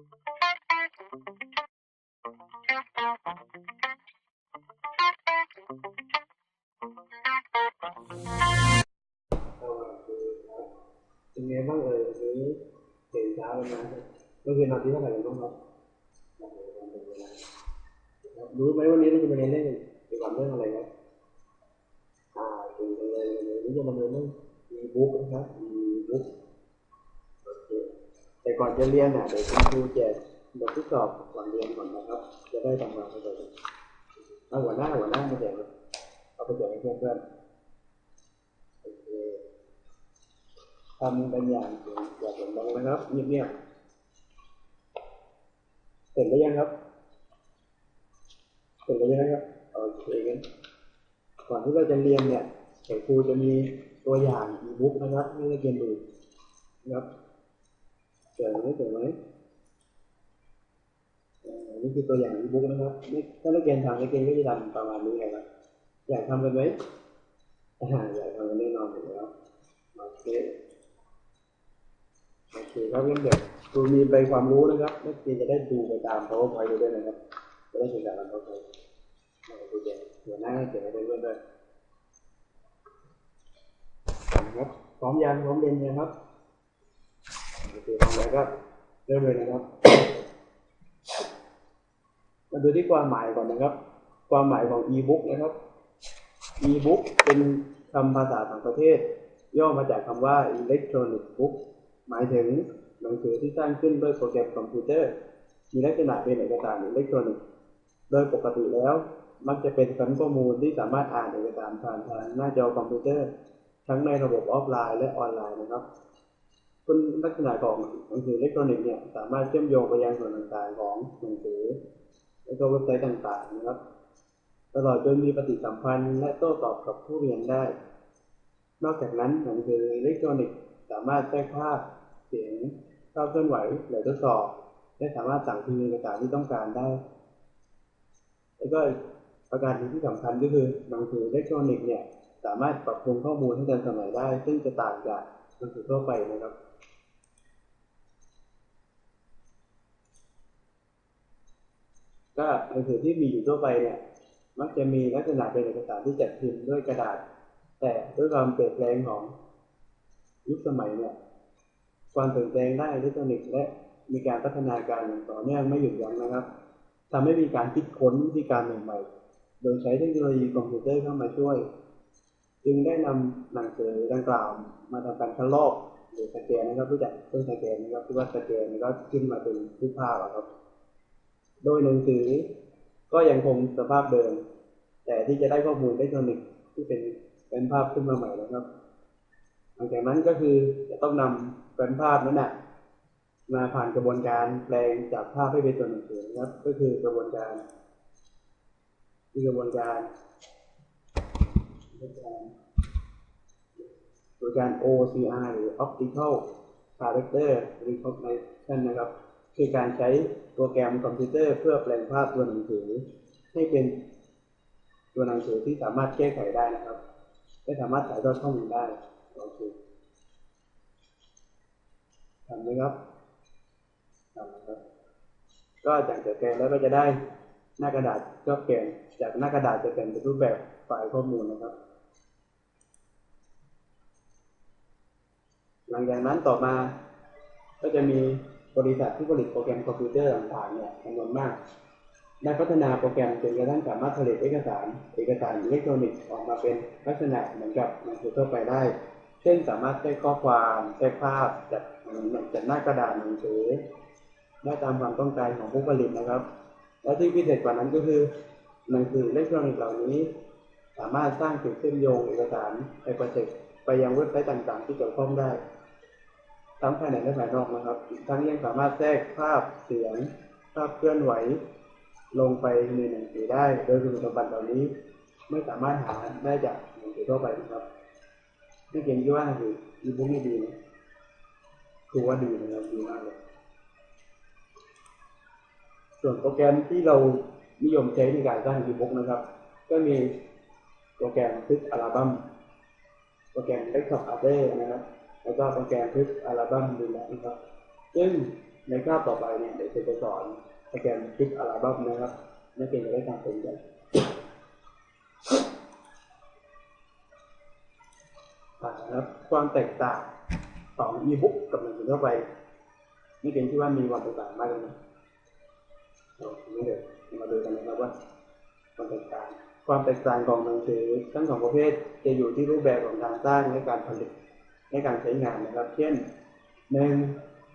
เป็นไงบ้างเอ่ยวันนี้ตื่นเช้าเลยนะเมื่อคืนนอนที่เท่าไหร่กันบ้างครับรู้ไหมวันนี้เราจะมาเรียนเรื่องเกี่ยวกับเรื่องอะไรครับอ่าถึงกันเลยวันนี้จะมาเรียนเรื่องอีบุ๊กนะครับอีบุ๊ก แต่ก่อนจะเรียนอะเดี๋ยวคุณครูแจกบททดสอบก่อนเรียนก่อนนะครับ จะได้ทำความเข้าใจเอาหัวหน้าหัวหน้ามาแจกเอาไปแจกให้เพื่อนๆโอเคทำกันอย่างอย่าเสียงดังนะครับเงียบๆเสร็จแล้วยังครับเสร็จแล้วยังครับโอเคงั้นก่อนที่เราจะเรียนเนี่ยเดี๋ยวครูจะมีตัวอย่างอีบุ๊กนะครับให้นักเรียนดูนะครับ เสร็จไหมเสร็จไหมนี่คือตัวอย่างบุ๊กนะครับนี่ถ้านักเรียนทำนักเรียนก็จะทำประมาณนี้เลยครับอยากทำกันไหมอยากทำกันแน่นอนอยู่แล้วโอเคโอเคครับงั้นเดี๋ยวครูมีใบความรู้นะครับนักเรียนจะได้ดูไปตาม powerpoint ไปด้วยนะครับจะได้ศึกษากันเข้าใจครูจะหัวหน้าให้เขียนให้เพื่อนๆด้วยครับพร้อมยังพร้อมเรียนยังครับ โอเคพร้อมแล้วก็เริ่มเลยนะครับ มาดูที่ความหมายก่อนนะครับ ความหมายของ e-book นะครับ e-book เป็นคำภาษาต่างประเทศ ย่อมาจากคำว่า electronic book หมายถึงหนังสือที่สร้างขึ้นด้วยโปรแกรมคอมพิวเตอร์ มีลักษณะเป็นเอกสารอิเล็กทรอนิกส์ โดยปกติแล้ว มักจะเป็นชั้นข้อมูลที่สามารถอ่านเอกสารผ่านทางหน้าจอคอมพิวเตอร์ ทั้งในระบบออฟไลน์และออนไลน์นะครับ คุณลักษณะของหนังสืออิเล็กทรอนิกส์เนี่ย สามารถเชื่อมโยงไปยังส่วนต่างๆของหนังสือ และก็เว็บไซต์ต่างๆนะครับ ตลอดจนมีปฏิสัมพันธ์และโต้ตอบกับผู้เรียนได้ นอกจากนั้นหนังสืออิเล็กทรอนิกส์สามารถแทรกภาพเสียงภาพเคลื่อนไหวหรือทดสอบ และสามารถสั่งพิมพ์เอกสารที่ต้องการได้ แล้วก็ประการที่สำคัญก็คือหนังสืออิเล็กทรอนิกส์เนี่ยสามารถปรับปรุงข้อมูลให้ทันสมัยได้ ซึ่งจะต่างจาก หนังสือทั่วไปนะครับก็หนังสือที่มีอยู่ทั่วไปเนี่ย มักจะมีลักษณะเป็นเอกสารที่จัดพิมพ์ด้วยกระดาษ แต่ด้วยความเปลี่ยนแปลงของยุคสมัยเนี่ย ความเปลี่ยนแปลงด้อิเล็กทรอนิกส์และมีการพัฒนาการอย่างต่อเนื่องไม่หยุดยั้งนะครับทำให้มีการคิดค้นวิธีการใหม่ๆ โดยใช้เทคโนโลยีคอมพิวเตอร์เข้ามาช่วย จึงได้นำหนังสือดังกล่าว มาทำการคัดลอกหรือสแกนนะครับรู้จักเครื่องสแกนนะครับที่ว่าสแกนก็ขึ้นมาเป็นรูปภาพอครับ โดยหนังสือก็ยังคงสภาพเดิม แต่ที่จะได้ข้อมูลอิเล็กทรอนิกที่เป็นเป็นภาพขึ้นมาใหม่นะครับ หลังจากนั้นก็คือจะต้องนำเป็นภาพนั้นนะมาผ่านกระบวนการแปลงจากภาพให้เป็นตัวหนังสือนะครับ ก็คือกระบวนการ คือกระบวนการ กระบวการ OCR หรือ Optical Character Recognition นะครับ คือการใช้โปรแกรมคอมพิวเตอร์เพื่อแปลงภาพตัวหนังสือ ให้เป็นตัวหนังสือที่สามารถแก้ไขได้นะครับและสามารถถ่ายทอดข้อมูลได้โอเคทำไหมครับทำนะครับ ก็จากจะแกนแล้วก็จะได้หน้ากระดาษก็เปลี่ยนจากหน้ากระดาษจะเป็นเป็นรูปแบบไฟล์ข้อมูลนะครับ หลังจากนั้นต่อมาก็จะมีบริษัทที่ผลิตโปรแกรมคอมพิวเตอร์ต่างๆเนี่ยจำนวนมากได้พัฒนาโปรแกรมจนกระทั่งสามารถผลิตเอกสารเอกสารอิเล็กทรอนิกส์ออกมาเป็นลักษณะเหมือนกับหนังสือทั่วไปได้ เช่นสามารถใช้ข้อความใช้ภาพจัดจัดหน้ากระดาษหนังสือได้ตามความต้องการของผู้ผลิตนะครับ และที่พิเศษกว่านั้นก็คือหนังสืออิเล็กทรอนิกส์เหล่านี้ สามารถสร้างจุดเชื่อมโยงเอกสารไปโปรเจกต์ไปยังเว็บไซต์ต่างๆ ที่เกี่ยวข้องได้ ทั้งภายในและภายนอกนะครับ ทั้งยังสามารถแทรกภาพเสียง ภาพเคลื่อนไหว ลงไปในหนังสือได้ โดยคุณสมบัติเหล่านี้ ไม่สามารถหาได้จากหนังสือทั่วไปนะครับที่เก่งที่ว่าหนังสืออีบุ๊กนี่ดีนะคือว่าดีนะครับดีมากเลยส่วนโปรแกรมที่เรานิยมใช้ในการสร้างอีบุ๊กนะครับ ก็มีโปรแกรมทึกอัลบั้มโปรแกรม Desktop a r t นะครับ แล้วก็โปรแกรมทึกอัลบั้มดูแลนะครับ ซึ่งในคาบต่อไปเนี่ยเดี๋ยวจะสอนโปรแกรมคลิปอัลบั้มนะครับนักเรียนจะได้ทำเป็นกันอ่านะครับความแตกต่างของอีบุ๊กกับหนังสือทั่วไปนักเรียนคิดว่ามีความแตกต่างมากเลยนะเราไม่เดี๋ยวมาดูกันนะครับว่าความแตกต่างความแตกต่างของหนังสือทั้งสองประเภทจะอยู่ที่รูปแบบของการสร้างและการผลิต ในการใช้งานนะครับ เช่นหนึ่ง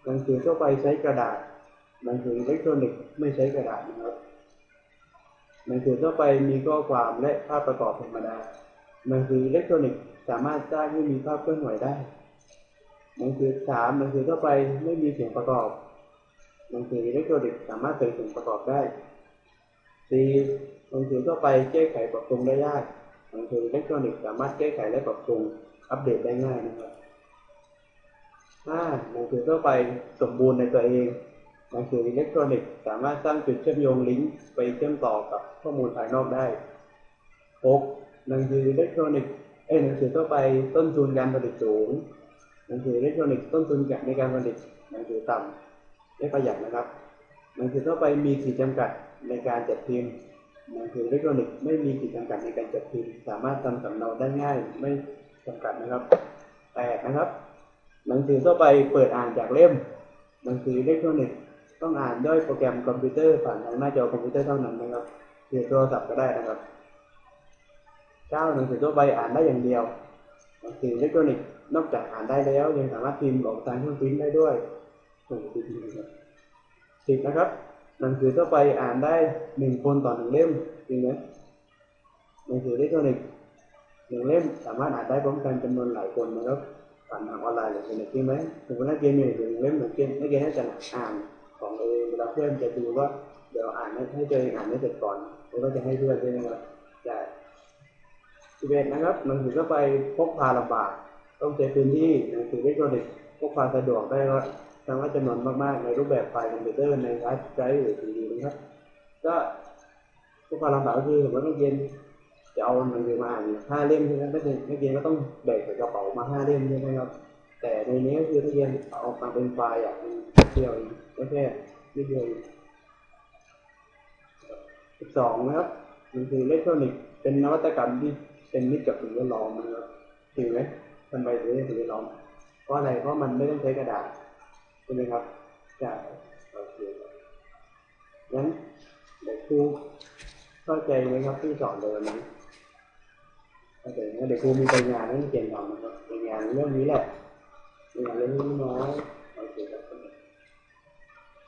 หนังสือทั่วไปใช้กระดาษหนังสืออิเล็กทรอนิกส์ไม่ใช้กระดาษนะครับหนังสือทั่วไปมีข้อความและภาพประกอบธรรมดาหนังสืออิเล็กทรอนิกส์สามารถสร้างให้มีภาพเคลื่อนไหวได้หนังสือสามหนังสือทั่วไปไม่มีเสียงประกอบหนังสืออิเล็กทรอนิกส์สามารถใส่เสียงประกอบได้สี่หนังสือทั่วไปแก้ไขปรับปรุงได้ยากหนังสืออิเล็กทรอนิกส์สามารถแก้ไขและปรับปรุงอัปเดตได้ง่ายนะครับ สือทั่วไปสมบูรณ์ในตัวเองหนังสืออิเล็กทรอนิกส์สามารถสร้างจุดเชื่อมโยงลิงก์ไปเชื่อมต่อกับข้อมูลภายนอกได้ 6. หนังสืออิเล็กทรอนิกส์เอ้หนังสือทั่วไปต้นทุนการผลิตสูง หนังสืออิเล็กทรอนิกส์ต้นทุนในการผลิตหนังสือต่ำและประหยัดนะครับ หนังสือทั่วไปมีขีดจำกัดในการจัดพิมพ์หนังสืออิเล็กทรอนิกส์ไม่มีขีดจำกัดในการจัดพิมพ์ สามารถทำสำเนาได้ง่ายไม่จำกัดนะครับ 8. นะครับ หนังสือทั่วไปเปิดอ่านจากเล่ม หนังสืออิเล็กทรอนิกส์ต้องอ่านด้วยโปรแกรมคอมพิวเตอร์ผ่านทางหน้าจอคอมพิวเตอร์เท่านั้นนะครับหรือโทรศัพท์ก็ได้นะครับเก้าหนังสือทั่วไปอ่านได้อย่างเดียว หนังสืออิเล็กทรอนิกส์นอกจากอ่านได้แล้วยังสามารถพิมพ์ออกทางเครื่องพิมพ์ได้ด้วยส่งพิมพ์นะครับสิบนะครับ หนังสือทั่วไปอ่านได้หนึ่งคนต่อหนึ่งเล่มจริงไหมหนังสืออิเล็กทรอนิกส์หนึ่งเล่มสามารถอ่านได้พร้อมกันจำนวนหลายคนนะครับ ผ่านทางออนไลน์หรืออินเทอร์เน็ตจริงไหมสมมตินักเรียนมีหนังสือหนึ่งเล่มหนึ่งเกณฑ์นักเรียนให้จะอ่านของตัวเองเวลาเพื่อนจะดูว่าเดี๋ยวอ่านให้ให้ตัวเองอ่านให้เสร็จก่อนแล้วก็จะให้เพื่อนด้วยนะครับได้สิบเอ็ดนะครับหนังสือทั่วไปพกพาลำบากต้องใช้พื้นที่หนังสืออิเล็กทรอนิกส์พกพาสะดวกได้ก็สามารถจำนวนมากๆ ในรูปแบบไฟล์คอมพิวเตอร์ในฮาร์ไดรฟ์หรือซีดีนะครับ ก็พกพาลำบากก็คือสมมตินักเรียน จะเอาหนังสือมาอ่านห้าเล่มใช่ไหมนักเรียนนักเรียนก็ต้องแบกใส่กระเป๋ามาห้าเล่มใช่ไหมครับ แต่ในนี้ก็คือนักเรียนเอามาเป็นไฟล์อย่างเดียวก็แค่นิดเดียวสิบสองนะครับหนังสืออิเล็กทรอนิกส์เป็นนวัตกรรมที่เป็นมิตรกับสิ่งแวดล้อมนะครับจริงไหมทำไมถึงเรียกสิ่งแวดล้อมเพราะอะไรเพราะมันไม่ต้องใช้กระดาษใช่ไหมครับใช่โอเคงั้นเดี๋ยวครูเข้าใจไหมครับที่สอนเลยวั นนี้เข้าใจงั้นเดี๋ยวครูมีรายงานให้นักเรียนทำนะครับรายงานเรื่องนี้แหละรายงานเรื่องนี้น้อยโอเคครับ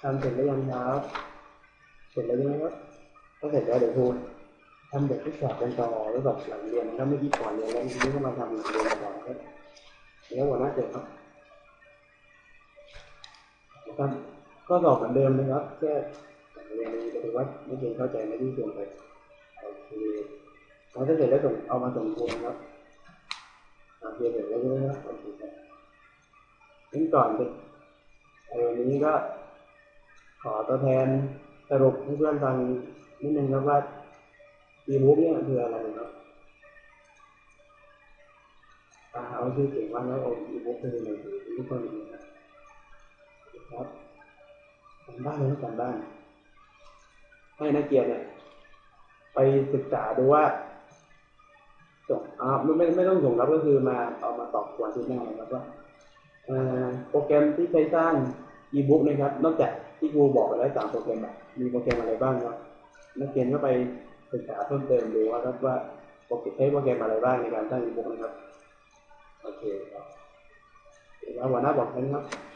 ทำเสร็จแล้วยังครับเสร็จแล้วใช่ไหมครับถ้าเสร็จแล้วเดี๋ยวครูทำแบบทดสอบกันต่อแล้วแบบหลังเรียนถ้าไม่คิดก่อนเรียนแล้วทีนี้ก็มาทำเรียนก่อนก็เดี๋ยววันหน้าเจอครับครับก็สอบเหมือนเดิมนะครับแค่หลังเรียนนี้ก็ถือว่าไม่เรียนเข้าใจไม่ที่ส่วนไปโอเค พอถ้าเสร็จแล้วส่งเอามาส่งครูนะครับโอเคเสร็จแล้วใช่ไหมครับโอเคครับงั้นก่อนเลยวันนี้ก็ขอตัวแทนสรุปให้เพื่อนฟังนิดนึงครับว่าอีบุ๊กเนี่ยคืออะไรครับอ่าเอาชื่อเก่งว่าแล้วอีบุ๊กคือหนังสือที่คนนี้นะครับทำบ้านเลยทำบ้านให้นักเรียนเนี่ยไปศึกษาดูว่า ส่งอ่าไม่ไม่ไม่ต้องส่งรับก็คือมาเอามาตอบกวนที่หน้านะครับว่าโปรแกรมที่ใช้สร้างอีบุ๊กนะครับ นอกจากที่ครูบอกไปแล้วสามโปรแกรมมีโปรแกรมอะไรบ้างครับนักเรียนก็ไปศึกษาเพิ่มเติมดูว่าครับว่าโปรแกรมใช้โปรแกรมอะไรบ้างในการสร้างอีบุ๊กนะครับโอเคครับแล้ววันหน้าบอกกันครับสวัสดีครับ